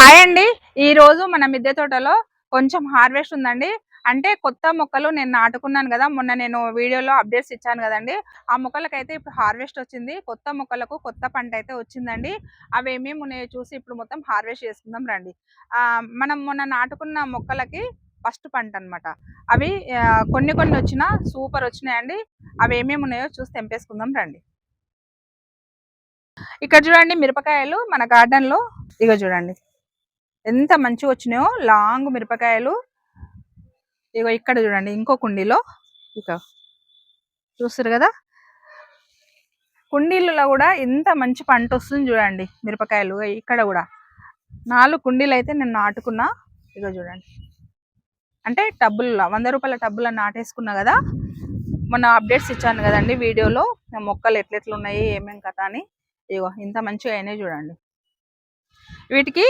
Hi అండి. ఈరోజు మన మిద్దె తోటలో కొంచెం హార్వెస్ట్ ఉందండి. అంటే కొత్త మొక్కలు నేను నాటుకున్నాను కదా మొన్న నేను వీడియోలో అప్డేట్స్ ఇచ్చాను కదండి. ఆ మొక్కలకైతే ఇప్పుడు హార్వెస్ట్ వచ్చింది. కొత్త మొక్కలకు కొత్త పంట అయితే వచ్చిందండి. అవి ఏమేమి ఉన్నాయో చూసి ఇప్పుడు మొత్తం హార్వెస్ట్ చేసుకుందాం రండి. మనం మొన్న నాటుకున్న మొక్కలకి ఫస్ట్ పంట అన్నమాట. అవి కొన్ని కొన్ని వచ్చినా సూపర్ వచ్చినాయండి. అవి ఏమేమి ఉన్నాయో చూసి తెంపేసుకుందాం రండి. ఇక్కడ చూడండి మిరపకాయలు మన గార్డెన్లో. ఇక చూడండి. ఎంత మంచిగా వచ్చినాయో లాంగ్ మిరపకాయలు. ఇగో ఇక్కడ చూడండి ఇంకో కుండీలో. ఇక చూస్తారు కదా? కుండీలలో కూడా ఎంత మంచి పంట వస్తుంది చూడండి మిరపకాయలు ఇక్కడ కూడా. నాలుగు కుండీలు అయితే నేను నాటుకున్నా. ఇగో చూడండి. అంటే టబ్బుల్లో వంద రూపాయల టబ్బులో నాటేసుకున్నా కదా? మొన్న అప్డేట్స్ ఇచ్చాను కదండి వీడియోలో. మొక్కలు ఎట్లెట్లు ఉన్నాయి ఏమేం కథ అని. ఇగో ఇంత మంచిగా అయినాయి చూడండి. వీటికి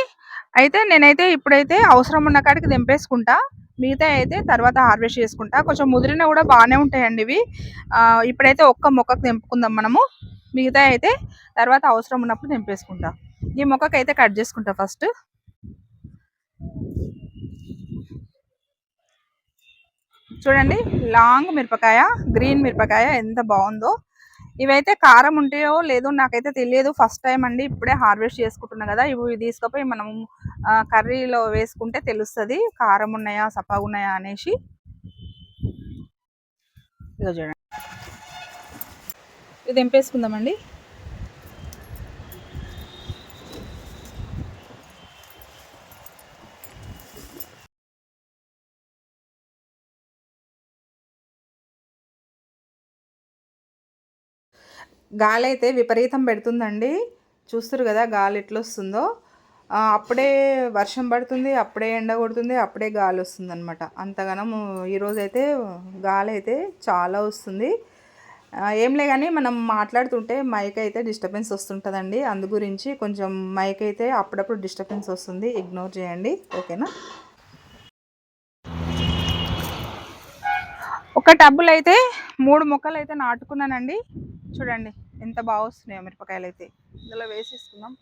అయితే నేనైతే ఇప్పుడైతే అవసరం ఉన్న కాడికి దింపేసుకుంటా. మిగతా అయితే తర్వాత హార్వెస్ట్ చేసుకుంటా. కొంచెం ముదిరిన కూడా బాగానే ఉంటాయండి ఇవి. ఇప్పుడైతే ఒక్క మొక్కకు తెంపుకుందాం మనము. మిగతా అయితే తర్వాత అవసరం ఉన్నప్పుడు తెంపేసుకుంటా ఈ మొక్కకి అయితే కట్ చేసుకుంటా ఫస్ట్. చూడండి లాంగ్ మిరపకాయ గ్రీన్ మిరపకాయ ఎంత బాగుందో. ఇవైతే కారం ఉంటాయో లేదో నాకైతే తెలియదు. ఫస్ట్ టైం అండి ఇప్పుడే హార్వెస్ట్ చేసుకుంటున్నా కదా. ఇవి తీసుకుపోయి మనం కర్రీలో వేసుకుంటే తెలుస్తుంది కారం ఉన్నాయా సప్పగా ఉన్నాయా అనేసి. ఇదిగో చూడండి. ఇది దింపేసుకుందామండి గాలి అయితే విపరీతం పెడుతుందండి. చూస్తారు కదా గాలి ఎట్లా వస్తుందో అప్పుడే వర్షం పడుతుంది అప్పుడే ఎండ కొడుతుంది అప్పుడే గాలి వస్తుంది అనమాట అంతగానం ఈరోజు అయితే గాలి అయితే చాలా వస్తుంది ఏంలే కానీ మనం మాట్లాడుతుంటే మైక్ అయితే డిస్టర్బెన్స్ వస్తుంటుందండి. అందు గురించి కొంచెం మైక్ అయితే అప్పుడప్పుడు డిస్టర్బెన్స్ వస్తుంది. ఇగ్నోర్ చేయండి. ఓకేనా? ఒక టబ్బులు అయితే మూడు మొక్కలు అయితే నాటుకున్నానండి. చూడండి. ఎంత బాగా వస్తున్నాయో మిరపకాయలు అయితే ఇందులో వేసేసుకుందాం.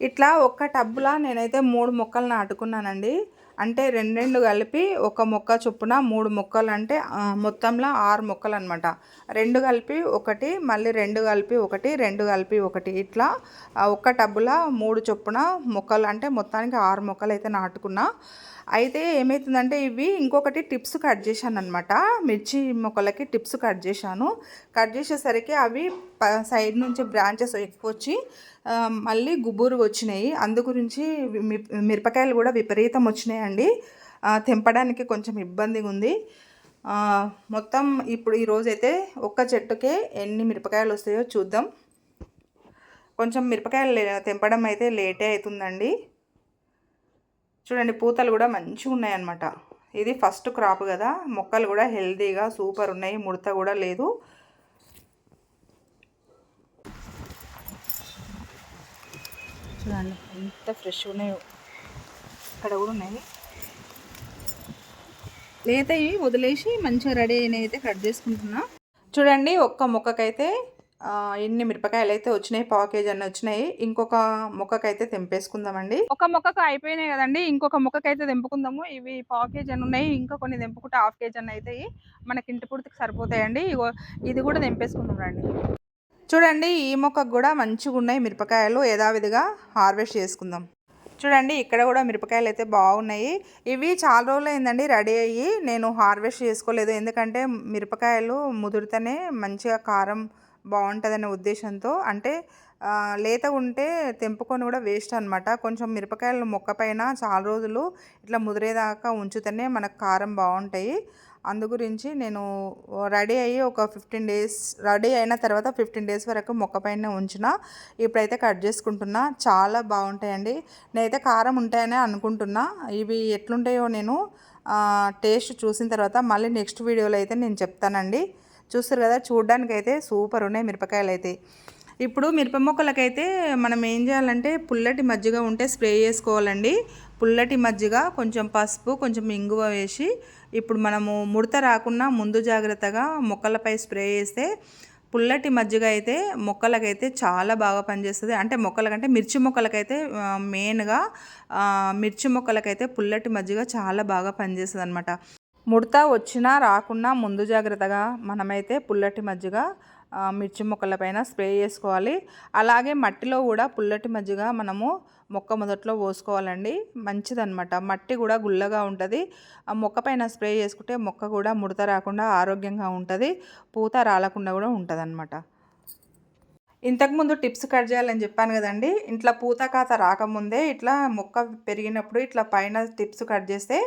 ఇట్లా ఒక్క టబ్బులా నేనైతే మూడు మొక్కలు నాటుకున్నానండి. అంటే రెండు రెండు కలిపి ఒక మొక్క చొప్పున మూడు మొక్కలు అంటే మొత్తంలో ఆరు మొక్కలు అనమాట రెండు కలిపి ఒకటి మళ్ళీ రెండు కలిపి ఒకటి రెండు కలిపి ఒకటి. ఇట్లా ఒక్క టబ్బులో మూడు చొప్పున మొక్కలు అంటే మొత్తానికి ఆరు మొక్కలు అయితే నాటుకున్నా. అయితే ఏమవుతుందంటే ఇవి ఇంకొకటి టిప్స్ కట్ చేశాను అనమాట మిర్చి మొక్కలకి టిప్స్ కట్ చేశాను. కట్ చేసేసరికి అవి సైడ్ నుంచి బ్రాంచెస్ ఎక్కువ వచ్చి మళ్ళీ గుబూరు వచ్చినాయి. అందు గురించి మి- మిరపకాయలు కూడా విపరీతం వచ్చినాయండి. తెంపడానికి కొంచెం ఇబ్బందిగా ఉంది. మొత్తం ఇప్పుడు ఈరోజైతే ఒక్క చెట్టుకే ఎన్ని మిరపకాయలు వస్తాయో చూద్దాం. కొంచెం మిరపకాయలు తెంపడం అయితే లేటే అవుతుందండి. చూడండి పూతలు కూడా మంచిగా ఉన్నాయన్నమాట. ఇది ఫస్ట్ క్రాప్ కదా. మొక్కలు కూడా హెల్తీగా సూపర్ ఉన్నాయి. ముడత కూడా లేదు. చూడండి ఎంత ఫ్రెష్ ఉన్నాయో. ఇక్కడ కూడా ఉన్నాయి. లేతవి వదిలేసి మంచిగా రెడీ అయినవి అయితే కట్ చేసుకుంటున్నా. చూడండి ఒక్క మొక్కకైతే ఎన్ని మిరపకాయలు అయితే వచ్చినాయి పావు కేజీ అన్ని వచ్చినాయి. ఇంకొక మొక్కకైతే తెంపేసుకుందామండి. ఒక మొక్కకు అయిపోయినాయి కదండి ఇంకొక మొక్కకైతే తెంపుకుందాము. ఇవి పావు కేజీ అని ఉన్నాయి ఇంకా కొన్ని తెంపుకుంటే హాఫ్ కేజీ అని అవుతాయి. మనకి ఇంటి పూర్తికి సరిపోతాయండి. ఇది కూడా తెంపేసుకుందాం రండి. చూడండి ఈ మొక్కకు కూడా మంచిగా ఉన్నాయి మిరపకాయలు. యథావిధిగా హార్వెస్ట్ చేసుకుందాం. చూడండి ఇక్కడ కూడా మిరపకాయలు అయితే బాగున్నాయి. ఇవి చాలా రోజులు అయిందండి రెడీ అయ్యి నేను హార్వెస్ట్ చేసుకోలేదు. ఎందుకంటే మిరపకాయలు ముదిరితేనే మంచిగా కారం బాగుంటుందనే ఉద్దేశంతో అంటే లేత ఉంటే తెంపుకొని కూడా వేస్ట్ అనమాట కొంచెం మిరపకాయలు మొక్క పైన చాలా రోజులు ఇట్లా ముదిరేదాకా ఉంచితేనే మనకు కారం బాగుంటాయి. అందు గురించి నేను రెడీ అయ్యి ఒక ఫిఫ్టీన్ డేస్ రెడీ అయిన తర్వాత ఫిఫ్టీన్ డేస్ వరకు మొక్క పైన ఉంచిన. ఇప్పుడైతే కట్ చేసుకుంటున్నా. చాలా బాగుంటాయండి. నేనైతే కారం ఉంటాయని అనుకుంటున్నా. ఇవి ఎట్లుంటాయో నేను టేస్ట్ చూసిన తర్వాత మళ్ళీ నెక్స్ట్ వీడియోలో అయితే నేను చెప్తానండి. చూస్తారు కదా చూడడానికి అయితే సూపర్ ఉన్నాయి మిరపకాయలు అయితే ఇప్పుడు మిరప మొక్కలకైతే మనం ఏం చేయాలంటే పుల్లటి మజ్జిగ ఉంటే స్ప్రే చేసుకోవాలండి. పుల్లటి మజ్జిగ కొంచెం పసుపు కొంచెం ఇంగువ వేసి ఇప్పుడు మనము ముడత రాకుండా ముందు జాగ్రత్తగా మొక్కలపై స్ప్రే చేస్తే పుల్లటి మజ్జిగ అయితే మొక్కలకైతే చాలా బాగా పనిచేస్తుంది. అంటే మొక్కలకంటే మిర్చి మొక్కలకైతే మెయిన్గా మిర్చి మొక్కలకైతే పుల్లటి మజ్జిగ చాలా బాగా పనిచేస్తుంది అనమాట ముడత వచ్చినా రాకున్నా ముందు జాగ్రత్తగా మనమైతే పుల్లటి మజ్జిగ మిర్చి మొక్కల పైన స్ప్రే చేసుకోవాలి. అలాగే మట్టిలో కూడా పుల్లటి మజ్జిగ మనము మొక్క మొదట్లో పోసుకోవాలండి. మంచిదన్నమాట. మట్టి కూడా గుల్లగా ఉంటుంది. ఆ మొక్క పైన స్ప్రే చేసుకుంటే మొక్క కూడా ముడత రాకుండా ఆరోగ్యంగా ఉంటుంది. పూత రాలకుండా కూడా ఉంటుంది అనమాట ఇంతకుముందు టిప్స్ కట్ చేయాలని చెప్పాను కదండి. ఇట్లా పూత కాత రాకముందే ఇట్లా మొక్క పెరిగినప్పుడు ఇట్లా పైన టిప్స్ కట్ చేస్తే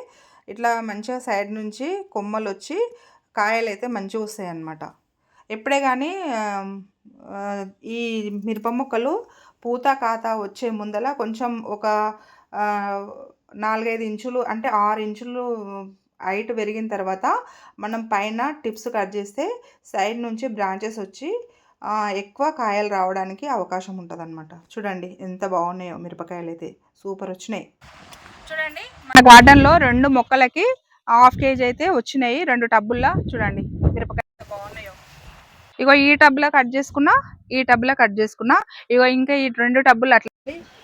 ఇట్లా మంచిగా సైడ్ నుంచి కొమ్మలు వచ్చి కాయలు అయితే మంచిగా వస్తాయి అన్నమాట ఎప్పుడే కానీ ఈ మిరప మొక్కలు పూత కాత వచ్చే ముందల కొంచెం ఒక నాలుగైదు ఇంచులు అంటే ఆరు ఇంచులు హైట్ పెరిగిన తర్వాత మనం పైన టిప్స్ కట్ చేస్తే సైడ్ నుంచి బ్రాంచెస్ వచ్చి ఎక్కువ కాయలు రావడానికి అవకాశం ఉంటుంది అనమాట చూడండి ఎంత బాగున్నాయో మిరపకాయలు అయితే. సూపర్ వచ్చినాయి. చూడండి మన గార్డెన్లో రెండు మొక్కలకి హాఫ్ కేజీ అయితే వచ్చినాయి. రెండు టబ్బుల్లో చూడండి. ఇగో ఈ టబ్లో కట్ చేసుకున్నా ఈ టబ్లో కట్ చేసుకున్నా. ఇగో ఇంకా ఈ రెండు టబ్బులు అట్లా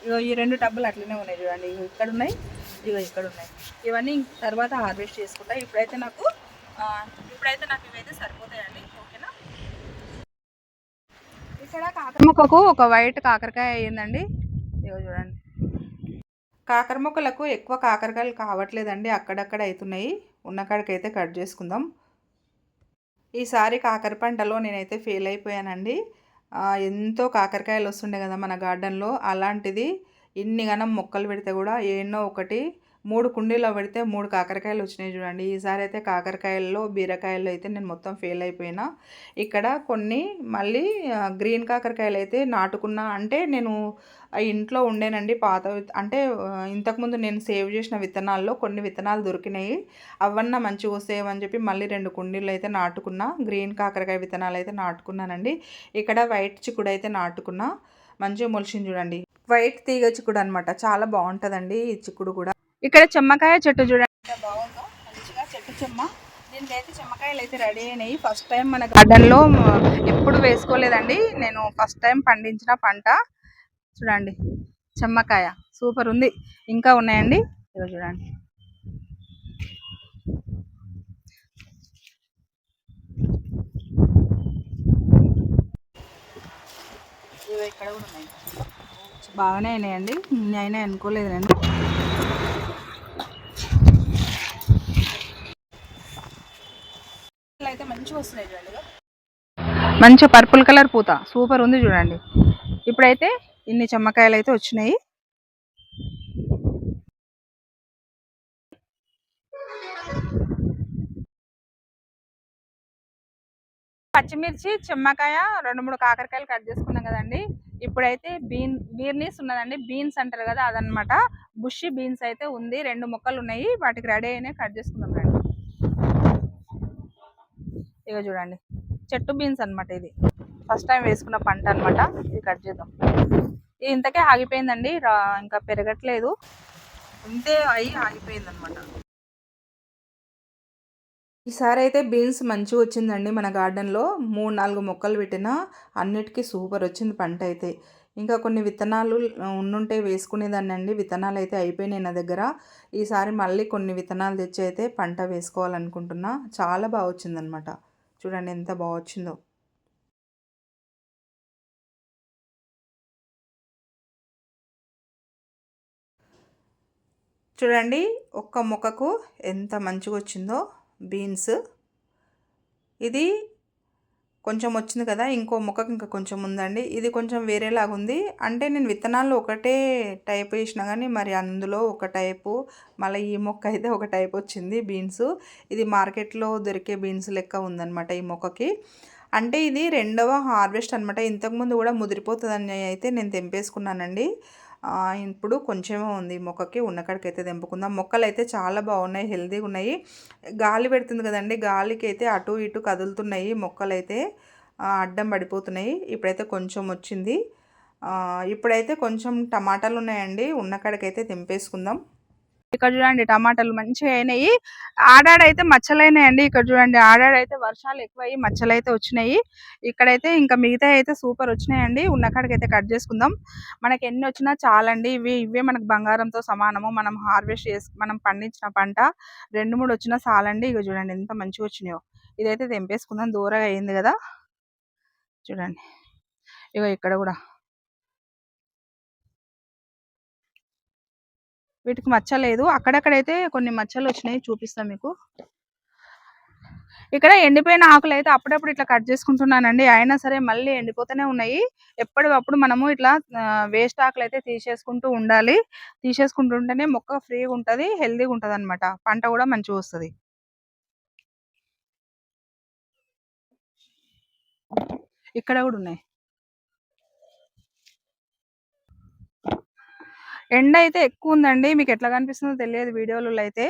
ఇగో ఈ రెండు టబ్బులు అట్లనే ఉన్నాయి చూడండి. ఇగో ఇక్కడ ఉన్నాయి ఇగో ఇక్కడ ఉన్నాయి. ఇవన్నీ తర్వాత హార్వెస్ట్ చేసుకుంటా. ఇప్పుడైతే నాకు ఇప్పుడైతే నాకు ఇవైతే సరిపోతాయండి. ఓకేనా? ఇక్కడ కాకర మొక్కకు ఒక వైట్ కాకరకాయ అయ్యిందండి. ఇగో చూడండి. కాకర మొక్కలకు ఎక్కువ కాకరకాయలు కావట్లేదండి. అక్కడక్కడ అవుతున్నాయి ఉన్న కాడికైతే కట్ చేసుకుందాం. ఈసారి కాకర పంటలో నేనైతే ఫెయిల్ అయిపోయానండి. ఎంతో కాకరకాయలు వస్తుండే కదా మన గార్డెన్లో. అలాంటిది ఇన్ని మొక్కలు పెడితే కూడా ఎన్నో ఒకటి మూడు కుండీలో పెడితే మూడు కాకరకాయలు వచ్చినాయి చూడండి. ఈసారి అయితే కాకరకాయల్లో బీరకాయల్లో అయితే నేను మొత్తం ఫెయిల్ అయిపోయినా. ఇక్కడ కొన్ని మళ్ళీ గ్రీన్ కాకరకాయలు అయితే నాటుకున్నా. అంటే నేను ఇంట్లో ఉండేనండి పాత అంటే ఇంతకుముందు నేను సేవ్ చేసిన విత్తనాల్లో కొన్ని విత్తనాలు దొరికినాయి. అవన్నీ మంచిగా వస్తాయని చెప్పి మళ్ళీ రెండు కుండీలు అయితే నాటుకున్నా. గ్రీన్ కాకరకాయ విత్తనాలు అయితే నాటుకున్నానండి. ఇక్కడ వైట్ చిక్కుడు అయితే నాటుకున్నా. మంచిగా మొలిచింది చూడండి. వైట్ తీగ చిక్కుడు అనమాట చాలా బాగుంటుందండి ఈ చిక్కుడు కూడా. ఇక్కడ చెమ్మకాయ చెట్టు చూడండి. బాగుందో. మంచిగా చెట్టు చెమ్మ. దీనికైతే చెమ్మకాయలు అయితే రెడీ అయినాయి. ఫస్ట్ టైం మన గార్డెన్లో ఎప్పుడు వేసుకోలేదండి. నేను ఫస్ట్ టైం పండించిన పంట. చూడండి. చెమ్మకాయ. సూపర్ ఉంది. ఇంకా ఉన్నాయండి. ఇవి చూడండి. ఇక్కడ కూడా ఉన్నాయి. బాగానే అయినాయండి. అయినాయి అనుకోలేదు నేను అయితే మంచిగా వస్తున్నాయి చూడండి మంచి పర్పుల్ కలర్ పూత సూపర్ ఉంది చూడండి. ఇప్పుడైతే ఇన్ని చెమ్మకాయలు అయితే వచ్చినాయి. పచ్చిమిర్చి చెమ్మకాయ రెండు మూడు కాకరకాయలు కట్ చేసుకున్నాం కదండి. ఇప్పుడైతే బీన్ బీర్నీస్ ఉన్నదండి. బీన్స్ అంటారు కదా అదనమాట బుషి బీన్స్ అయితే ఉంది. రెండు మొక్కలు ఉన్నాయి. వాటికి రెడీ అయినాయి కట్ చేసుకున్నాం ఇక చూడండి. చెట్టు బీన్స్ అనమాట ఇది. ఫస్ట్ టైం వేసుకున్న పంట అనమాట ఇది కట్ చేద్దాం. ఇది ఇంతకే ఆగిపోయిందండి. ఇంకా పెరగట్లేదు. ఇంతే అయి ఆగిపోయింది అనమాట ఈసారి అయితే బీన్స్ మంచిగా వచ్చిందండి మన గార్డెన్లో మూడు నాలుగు మొక్కలు పెట్టినా అన్నిటికీ సూపర్ వచ్చింది పంట అయితే. ఇంకా కొన్ని విత్తనాలు ఉండుంటే వేసుకునేదాన్ని అండి. విత్తనాలు అయితే అయిపోయినాయి నా దగ్గర. ఈసారి మళ్ళీ కొన్ని విత్తనాలు తెచ్చి అయితే పంట వేసుకోవాలనుకుంటున్నా. చాలా బాగా వచ్చిందనమాట చూడండి ఎంత బాగా వచ్చిందో. చూడండి ఒక్క మొక్కకు ఎంత మంచిగా వచ్చిందో బీన్స్. ఇది కొంచెం వచ్చింది కదా ఇంకో మొక్కకు ఇంకా కొంచెం ఉందండి. ఇది కొంచెం వేరేలాగా ఉంది. అంటే నేను విత్తనాలు ఒకటే టైప్ వేసిన కానీ మరి అందులో ఒక టైపు మళ్ళీ ఈ మొక్క అయితే ఒక టైప్ వచ్చింది బీన్స్. ఇది మార్కెట్లో దొరికే బీన్స్ లెక్క ఉందన్నమాట ఈ మొక్కకి. అంటే ఇది రెండవ హార్వెస్ట్ అనమాట ఇంతకుముందు కూడా ముదిరిపోతుందని అయితే నేను తెంపేసుకున్నానండి. ఇప్పుడు కొంచెమే ఉంది. మొక్కకి ఉన్నకాడికైతే తెంపుకుందాం. మొక్కలు అయితే చాలా బాగున్నాయి హెల్తీగా ఉన్నాయి. గాలి పెడుతుంది కదండి గాలికి అయితే అటు ఇటు కదులుతున్నాయి. మొక్కలైతే అడ్డం పడిపోతున్నాయి. ఇప్పుడైతే కొంచెం వచ్చింది. ఇప్పుడైతే కొంచెం టమాటాలు ఉన్నాయండి ఉన్నకాడికైతే తెంపేసుకుందాం. ఇక్కడ చూడండి టమాటాలు మంచిగా అయినాయి. ఆడాడైతే మచ్చలైనాయండి. ఇక్కడ చూడండి ఆడాడైతే వర్షాలు ఎక్కువయ్యి మచ్చలు అయితే వచ్చినాయి. ఇక్కడైతే ఇంకా మిగతా అయితే సూపర్ వచ్చినాయండి. ఉన్న కాడికైతే కట్ చేసుకుందాం. మనకి ఎన్ని వచ్చినా చాలండి. ఇవి ఇవే మనకు బంగారంతో సమానము. మనం హార్వెస్ట్ చేసి మనం పండించిన పంట రెండు మూడు వచ్చినా చాలండి. ఇక చూడండి ఎంత మంచిగా వచ్చినాయో. ఇదైతే తెంపేసుకుందాం. దూరంగా అయింది కదా. చూడండి. ఇగో ఇక్కడ కూడా. వీటికి మచ్చలేదు అక్కడక్కడైతే కొన్ని మచ్చలు వచ్చినాయి చూపిస్తాం మీకు. ఇక్కడ ఎండిపోయిన ఆకులు అయితే అప్పుడప్పుడు ఇట్లా కట్ చేసుకుంటున్నానండి. అయినా సరే మళ్ళీ ఎండిపోతూనే ఉన్నాయి. ఎప్పటికప్పుడు మనము ఇట్లా వేస్ట్ ఆకులు అయితే తీసేసుకుంటూ ఉండాలి. తీసేసుకుంటుంటేనే మొక్క ఫ్రీగా ఉంటుంది హెల్దీగా ఉంటుంది అనమాట పంట కూడా మంచిగా వస్తుంది. ఇక్కడ కూడా ఉన్నాయి. ఎండ అయితే ఎక్కువ ఉందండి మీకు ఎట్లా కనిపిస్తుందో తెలియదు వీడియోలలో అయితే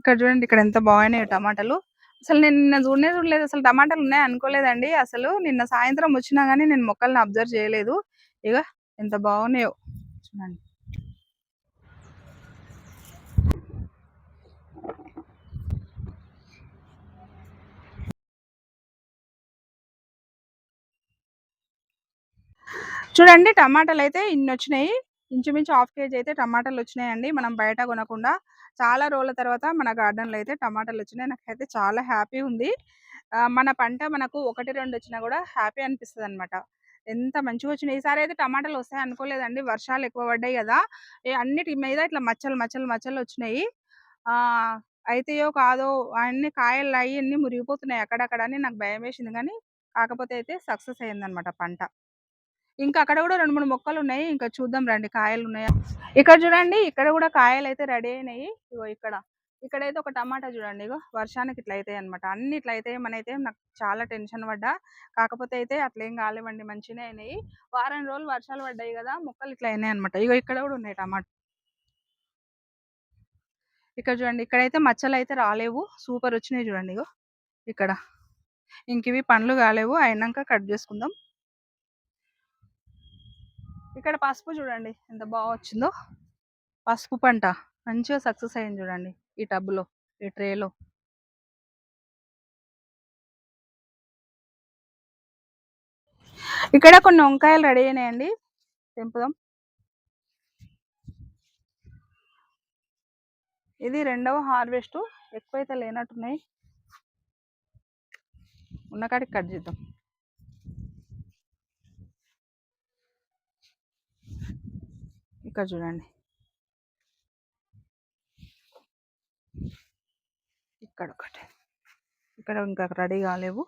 ఇక్కడ చూడండి ఇక్కడ ఎంత బాగున్నాయి టమాటాలు. అసలు నేను నిన్న చూడనే చూడలేదు. అసలు టమాటాలు ఉన్నాయి అనుకోలేదండి. అసలు నిన్న సాయంత్రం వచ్చినా కానీ నేను మొక్కల్ని అబ్జర్వ్ చేయలేదు. ఇక ఎంత బాగున్నాయో చూడండి. చూడండి టమాటాలు అయితే ఇన్ని వచ్చినాయి ఇంచుమించు హాఫ్ కేజీ అయితే టమాటాలు వచ్చినాయండి మనం బయట కొనకుండా చాలా రోజుల తర్వాత మన గార్డెన్లో అయితే టమాటాలు వచ్చినాయి నాకైతే చాలా హ్యాపీ ఉంది. మన పంట మనకు ఒకటి రెండు వచ్చినా కూడా హ్యాపీ అనిపిస్తుంది అనమాట ఎంత మంచిగా వచ్చినాయి ఈసారి అయితే టమాటాలు వస్తాయి అనుకోలేదండి. వర్షాలు ఎక్కువ పడ్డాయి కదా. అన్నిటి మీద ఇట్లా మచ్చలు మచ్చలు మచ్చలు వచ్చినాయి. అయితేయో కాదో అన్ని కాయలు అయ్యి అన్ని మురిగిపోతున్నాయి అక్కడక్కడ అని నాకు భయం వేసింది కానీ కాకపోతే అయితే సక్సెస్ అయిందనమాట పంట. ఇంకా అక్కడ కూడా రెండు మూడు మొక్కలు ఉన్నాయి. ఇంకా చూద్దాం రండి కాయలు ఉన్నాయా? ఇక్కడ చూడండి ఇక్కడ కూడా కాయలు అయితే రెడీ అయినాయి. ఇగో ఇక్కడ ఇక్కడైతే ఒక టమాటా చూడండి ఇగో వర్షానికి ఇట్లా అవుతాయి అనమాట అన్ని ఇట్లా అయితే మనైతే నాకు చాలా టెన్షన్ పడ్డా. కాకపోతే అయితే అట్లా ఏం కాలేవండి మంచిగానే అయినాయి. వారం రోజులు వర్షాలు పడ్డాయి కదా మొక్కలు ఇట్లా అయినాయి అనమాట ఇగో ఇక్కడ కూడా ఉన్నాయి టమాటా ఇక్కడ చూడండి ఇక్కడైతే మచ్చలు అయితే రాలేవు. సూపర్ వచ్చినాయి చూడండి ఇగో ఇక్కడ. ఇంక ఇవి పండ్లు కాలేవు. అయినాక కట్ చేసుకుందాం. ఇక్కడ పసుపు చూడండి ఎంత బాగా వచ్చిందో. పసుపు పంట మంచిగా సక్సెస్ అయింది చూడండి ఈ టబ్లో ఈ ట్రేలో. ఇక్కడ కొన్ని వంకాయలు రెడీ అయినాయండి తెంపుదాం. ఇది రెండవ హార్వెస్ట్ ఎక్కువైతే లేనట్టున్నాయి. ఉన్నకాడికి కట్ చేద్దాం. ఇక్కడ చూడండి. ఇక్కడ ఒకటి ఇక్కడ ఇంకా రెడీ కాలేవు.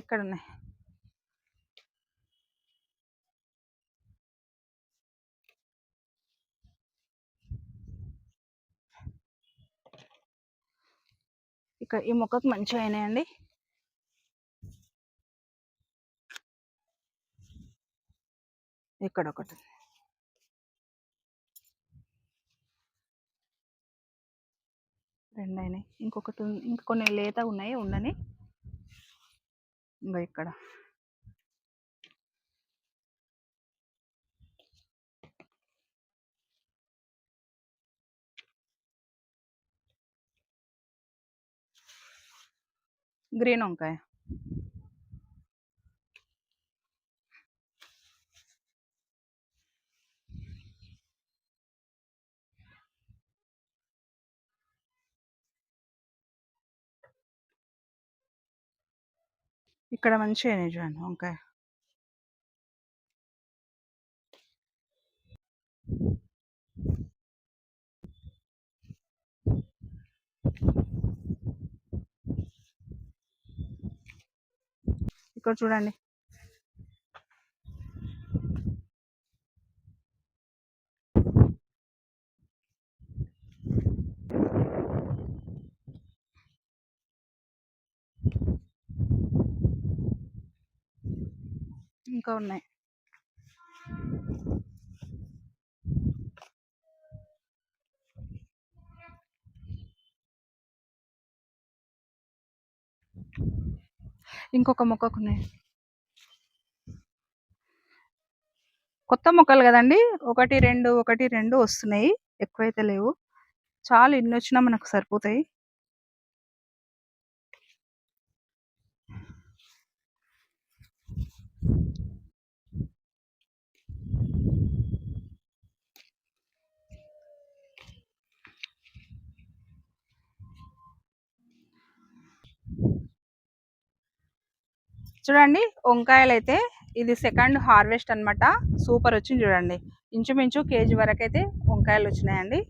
ఇక్కడ ఉన్నాయి ఇక్కడ ఈ మొక్కకు మంచిగా అయినాయండి. ఇక్కడ ఒకటి రెండు అయినాయి ఇంకొకటి ఇంక కొన్ని లేత ఉన్నాయి ఉండని. ఇంకా ఇక్కడ. గ్రీన్ వంకాయ. ఇక్కడ మంచిగా అయినాయి చూడండి వంకాయ. ఇక్కడ చూడండి. ఇంకా ఉన్నాయి. ఇంకొక మొక్కకు ఉన్నాయి. కొత్త మొక్కలు కదండి? ఒకటి రెండు ఒకటి రెండు వస్తున్నాయి. ఎక్కువైతే లేవు. చాలు ఇన్ని వచ్చినా మనకు సరిపోతాయి. చూడండి వంకాయలు అయితే ఇది సెకండ్ హార్వెస్ట్ అనమాట సూపర్ వచ్చింది చూడండి. ఇంచుమించు కేజీ వరకు అయితే వంకాయలు వచ్చినాయండి.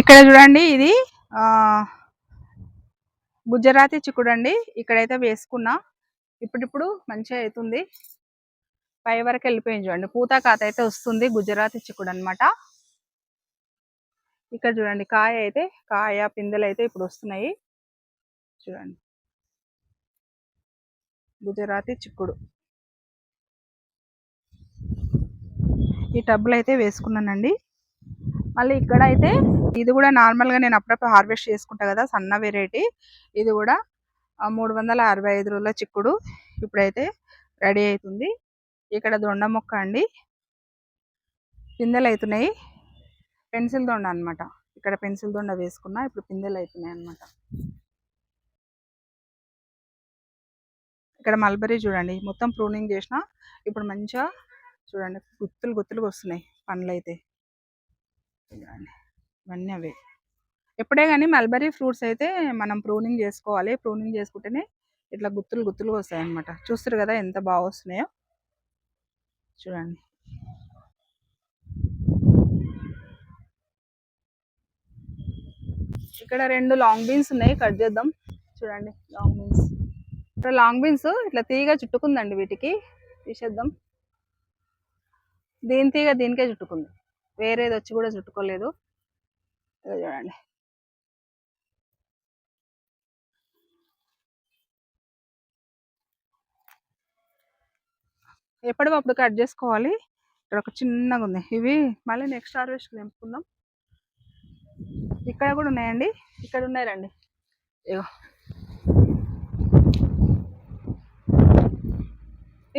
ఇక్కడ చూడండి ఇది గుజరాతీ చిక్కుడు అండి ఇక్కడైతే వేసుకున్నా. ఇప్పుడిప్పుడు మంచిగా అవుతుంది పై వరకు వెళ్ళిపోయింది చూడండి. పూత కాత అయితే వస్తుంది. గుజరాతీ చిక్కుడు అనమాట ఇక్కడ చూడండి. కాయ అయితే కాయ పిందెలు అయితే ఇప్పుడు వస్తున్నాయి. చూడండి. గుజరాతీ చిక్కుడు. ఈ టబ్బులు అయితే వేసుకున్నానండి. మళ్ళీ ఇక్కడ అయితే ఇది కూడా నార్మల్గా నేను అప్పుడప్పుడు హార్వెస్ట్ చేసుకుంటా కదా సన్న వెరైటీ. ఇది కూడా మూడు వందల అరవై ఐదు రోజుల చిక్కుడు ఇప్పుడైతే రెడీ అవుతుంది ఇక్కడ దొండ మొక్క అండి. పిందెలు అవుతున్నాయి పెన్సిల్ దొండ అనమాట ఇక్కడ పెన్సిల్ దొండ వేసుకున్నా ఇప్పుడు పిందెలు అవుతున్నాయి అనమాట ఇక్కడ మల్బరీ చూడండి. మొత్తం ప్రూనింగ్ చేసిన ఇప్పుడు మంచిగా చూడండి గుత్తులు గుత్తులుగా వస్తున్నాయి పండ్లు అయితే చూడండి ఇవన్నీ అవే. ఎప్పుడే కానీ మల్బరీ ఫ్రూట్స్ అయితే మనం ప్రూనింగ్ చేసుకోవాలి. ప్రూనింగ్ చేసుకుంటేనే ఇట్లా గుత్తులు గుత్తులు వస్తాయి అనమాట చూస్తారు కదా ఎంత బాగా వస్తున్నాయో? చూడండి. ఇక్కడ రెండు లాంగ్ బీన్స్ ఉన్నాయి. కట్ చేద్దాం. చూడండి లాంగ్ బీన్స్. ఇక్కడ లాంగ్ బీన్స్ ఇట్లా తీగ చుట్టుకుందండి వీటికి. తీసేద్దాం. దీని తీగ దీనికే చుట్టుకుంది. వేరేది వచ్చి కూడా చుట్టుకోలేదు. చూడండి. ఎప్పటికప్పుడు కట్ చేసుకోవాలి. ఇక్కడ ఒక చిన్నగా ఉంది. ఇవి మళ్ళీ నెక్స్ట్ హార్వెస్ట్ నింపుకుందాం ఇక్కడ కూడా ఉన్నాయండి. ఇక్కడ ఉన్నాయి రండి. ఇగో.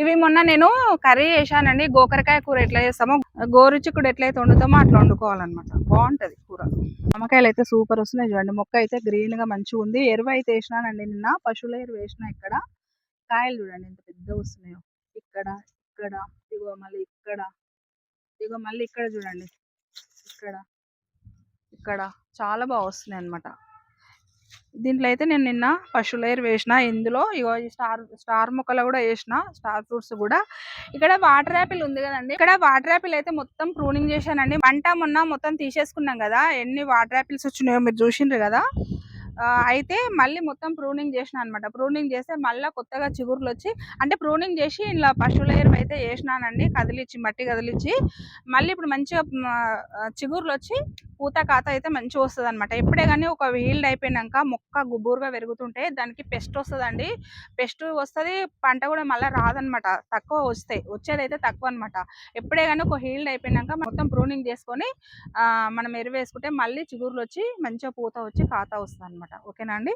ఇవి మొన్న నేను కర్రీ చేశానండి. గోకరకాయ కూర ఎట్లా చేస్తామో గోరుచిక్కుడు ఎట్లయితే వండుతామో అట్లా వండుకోవాలన్నమాట. బాగుంటుంది కూర. నిమ్మకాయలు అయితే సూపర్ వస్తున్నాయి చూడండి. మొక్క అయితే గ్రీన్గా మంచిగా ఉంది. ఎరువు అయితే వేసినానండి నిన్న. పశువుల ఎరువు వేసిన ఇక్కడ. కాయలు చూడండి ఎంత పెద్ద వస్తున్నాయో. ఇక్కడ ఇక్కడ ఇగో మళ్ళీ ఇక్కడ ఇగో మళ్ళీ ఇక్కడ చూడండి. ఇక్కడ ఇక్కడ. చాలా బాగా వస్తున్నాయి అనమాట దీంట్లో అయితే నేను నిన్న పశువుల ఎయిర్ వేసిన ఇందులో ఇగో ఈ స్టార్ స్టార్ మొక్కలు కూడా వేసిన స్టార్ ఫ్రూట్స్ కూడా. ఇక్కడ వాటర్ యాపిల్ ఉంది కదండి. ఇక్కడ వాటర్ యాపిల్ అయితే మొత్తం ప్రూనింగ్ చేశానండి. పంట మొన్న మొత్తం తీసేసుకున్నాం కదా ఎన్ని వాటర్ యాపిల్స్ వచ్చినాయో మీరు చూసిండ్రు కదా. అయితే మళ్ళీ మొత్తం ప్రూనింగ్ చేసిన అనమాట ప్రూనింగ్ చేస్తే మళ్ళీ కొత్తగా చిగురులు వచ్చి అంటే ప్రూనింగ్ చేసి ఇలా పశువుల ఎరువు అయితే వేసినానండి కదిలిచ్చి మట్టి కదిలిచ్చి మళ్ళీ ఇప్పుడు మంచిగా చిగురులు వచ్చి పూత కాత అయితే మంచిగా వస్తుంది అనమాట ఎప్పుడే కానీ ఒక వీల్డ్ అయిపోయినాక మొక్క గుబూరుగా పెరుగుతుంటే దానికి పెస్ట్ వస్తుందండి. పెస్ట్ వస్తుంది పంట కూడా మళ్ళీ రాదనమాట తక్కువ వస్తాయి వచ్చేది అయితే తక్కువ అనమాట ఎప్పుడే కానీ ఒక హీల్డ్ అయిపోయినాక మొత్తం ప్రూనింగ్ చేసుకొని మనం ఎరువు వేసుకుంటే మళ్ళీ చిగురులు వచ్చి మంచిగా పూత వచ్చి కాత వస్తుంది అనమాట అనమాట ఓకేనా అండి?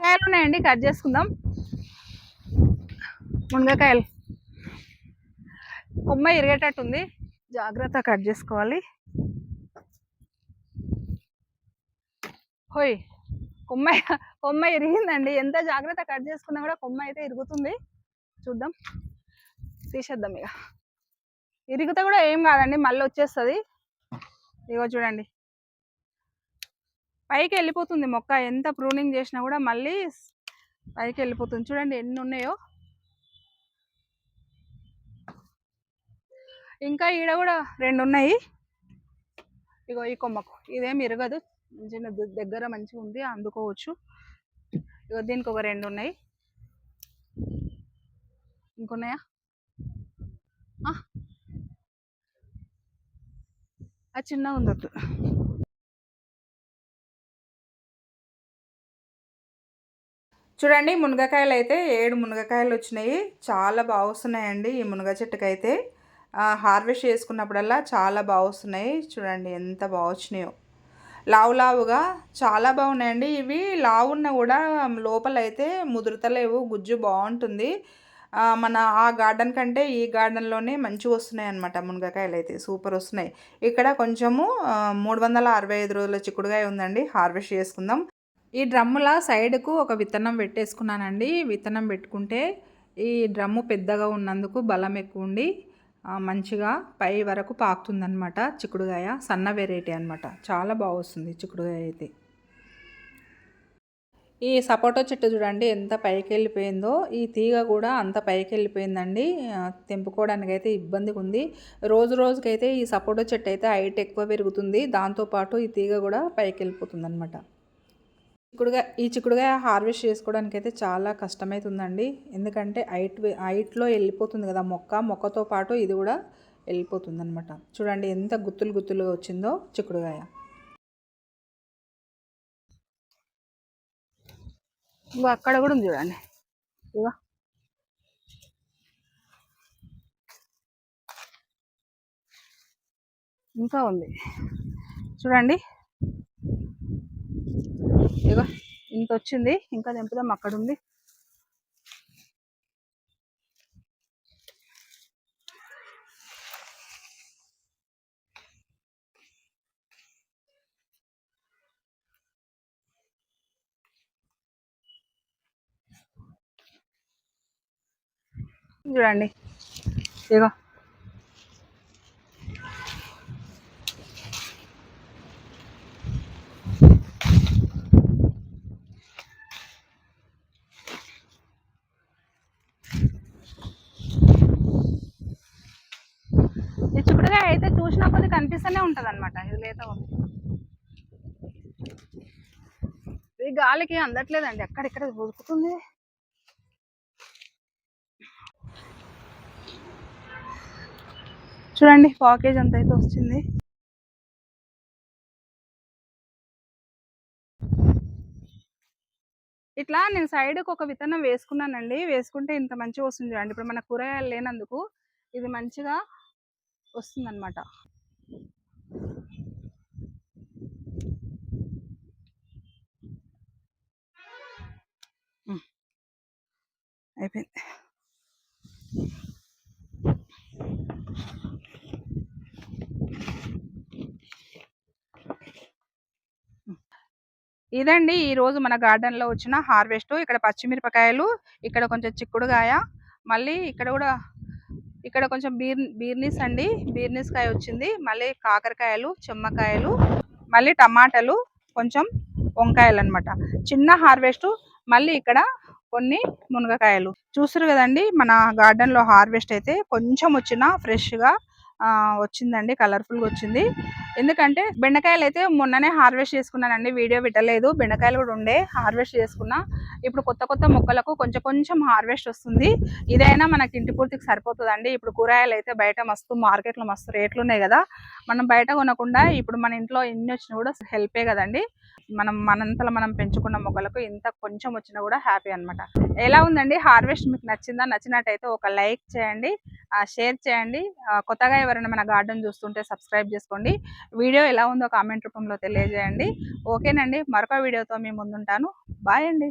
కాయలు ఉన్నాయండి కట్ చేసుకుందాం. మునగకాయలు కొమ్మ ఇరిగేటట్టుంది. జాగ్రత్త కట్ చేసుకోవాలి. హోయ్! కొమ్మ కొమ్మ ఇరిగిందండి. ఎంత జాగ్రత్త కట్ చేసుకున్నా కూడా కొమ్మ అయితే ఇరుగుతుంది. చూద్దాం. తీసేద్దాం ఇక. ఇరిగితే కూడా ఏం కాదండి మళ్ళీ వచ్చేస్తుంది. ఇగో చూడండి. పైకి వెళ్ళిపోతుంది మొక్క. ఎంత ప్రూనింగ్ చేసినా కూడా మళ్ళీ పైకి వెళ్ళిపోతుంది చూడండి ఎన్ని ఉన్నాయో ఇంకా ఈడ కూడా రెండు ఉన్నాయి ఇగో ఈ కొమ్మకు. ఇదేమి ఇరగదు. చిన్న దగ్గర మంచిగా ఉంది. అందుకోవచ్చు. ఇగో దీనికి ఒక రెండు ఉన్నాయి ఇంకున్నాయా? ఆ! చిన్నగా ఉంది చూడండి మునగకాయలు అయితే ఏడు మునగకాయలు వచ్చినాయి. చాలా బాగా వస్తున్నాయండి ఈ మునగ చెట్టుకైతే. హార్వెస్ట్ చేసుకున్నప్పుడల్లా చాలా బాగా వస్తున్నాయి చూడండి ఎంత బాగా వచ్చినాయో లావు లావుగా చాలా బాగున్నాయండి. ఇవి లావున్న కూడా లోపల అయితే ముదురుతలేవు. గుజ్జు బాగుంటుంది. మన ఆ గార్డెన్ కంటే ఈ గార్డెన్లోనే మంచిగా వస్తున్నాయి అనమాట మునగకాయలు అయితే సూపర్ వస్తున్నాయి. ఇక్కడ కొంచెము మూడు వందల అరవై ఐదు రోజుల చిక్కుడుగాయ ఉందండి. హార్వెస్ట్ చేసుకుందాం. ఈ డ్రమ్ముల సైడ్కు ఒక విత్తనం పెట్టేసుకున్నానండి. విత్తనం పెట్టుకుంటే ఈ డ్రమ్ము పెద్దగా ఉన్నందుకు బలం ఎక్కువ ఉండి మంచిగా పై వరకు పాకుతుందనమాట చిక్కుడుగాయ. సన్న వెరైటీ అనమాట చాలా బాగొస్తుంది చిక్కుడుగాయ అయితే. ఈ సపోటా చెట్టు చూడండి ఎంత పైకి వెళ్ళిపోయిందో. ఈ తీగ కూడా అంత పైకి వెళ్ళిపోయిందండి. తెంపుకోవడానికి అయితే ఇబ్బందిగా ఉంది. రోజు రోజుకైతే ఈ సపోటా చెట్టు అయితే హైట్ ఎక్కువ పెరుగుతుంది. దాంతోపాటు ఈ తీగ కూడా పైకి వెళ్ళిపోతుంది అనమాట చిక్కుడుగా ఈ చిక్కుడుగా హార్వెస్ట్ చేసుకోవడానికి అయితే చాలా కష్టమవుతుందండి ఎందుకంటే హైట్ హైట్లో వెళ్ళిపోతుంది కదా మొక్క మొక్కతో పాటు ఇది కూడా వెళ్ళిపోతుంది అనమాట చూడండి ఎంత గుత్తులు గుత్తులుగా వచ్చిందో చిక్కుడుగాయ. ఇంకో అక్కడ కూడా ఉంది చూడండి. ఇగో. ఇంకా ఉంది. చూడండి. ఇగో ఇంత వచ్చింది ఇంకా తెంపుదాం అక్కడ ఉంది. చూడండి. ఇగో ఈ చిక్కుడుగా అయితే చూసిన కొద్ది కనిపిస్తూనే ఉంటుంది అనమాట ఇది లేత ఉంది. ఇది గాలికి అందట్లేదండి. ఎక్కడెక్కడ ఉరుకుతుంది చూడండి ప్యాకేజ్ అంత అయితే వచ్చింది ఇట్లా నేను సైడ్కి ఒక విత్తనం వేసుకున్నానండి. వేసుకుంటే ఇంత మంచిగా వస్తుంది చూడండి. ఇప్పుడు మన కూరగాయలు లేనందుకు ఇది మంచిగా వస్తుందన్నమాట. Mm. అయిపోయింది ఇదండి ఈరోజు మన గార్డెన్లో వచ్చిన హార్వెస్ట్ ఇక్కడ పచ్చిమిరపకాయలు ఇక్కడ కొంచెం చిక్కుడుగాయ మళ్ళీ ఇక్కడ కూడా ఇక్కడ కొంచెం బీర్ బీర్నీస్ అండి. బీర్నీస్ కాయ వచ్చింది. మళ్ళీ కాకరకాయలు చెమ్మకాయలు మళ్ళీ టమాటాలు కొంచెం వంకాయలు అనమాట చిన్న హార్వెస్ట్ మళ్ళీ ఇక్కడ కొన్ని మునగకాయలు. చూసారు కదండి మన గార్డెన్లో హార్వెస్ట్ అయితే కొంచెం వచ్చిన ఫ్రెష్గా వచ్చిందండి కలర్ఫుల్గా వచ్చింది. ఎందుకంటే బెండకాయలు అయితే మొన్ననే హార్వెస్ట్ చేసుకున్నానండి వీడియో పెట్టలేదు. బెండకాయలు కూడా ఉండే హార్వెస్ట్ చేసుకున్నా. ఇప్పుడు కొత్త కొత్త మొక్కలకు కొంచెం కొంచెం హార్వెస్ట్ వస్తుంది. ఇదైనా మనకి ఇంటి పూర్తికి సరిపోతుందండి. ఇప్పుడు కూరగాయలు అయితే బయట మస్తు మార్కెట్లో మస్తు రేట్లు ఉన్నాయి కదా. మనం బయట కొనకుండా ఇప్పుడు మన ఇంట్లో ఎన్ని వచ్చినా కూడా హెల్పే కదండి. మనం మనంతలో మనం పెంచుకున్న మొక్కలకు ఇంత కొంచెం వచ్చినా కూడా హ్యాపీ అనమాట ఎలా ఉందండి? హార్వెస్ట్ మీకు నచ్చిందా? నచ్చినట్టయితే ఒక లైక్ చేయండి. షేర్ చేయండి. కొత్తగా ఎవరైనా మన గార్డెన్ చూస్తుంటే సబ్స్క్రైబ్ చేసుకోండి. వీడియో ఎలా ఉందో కామెంట్ రూపంలో తెలియజేయండి. ఓకేనండి. మరొక వీడియోతో మీ ముందుంటాను. బాయ్ అండి.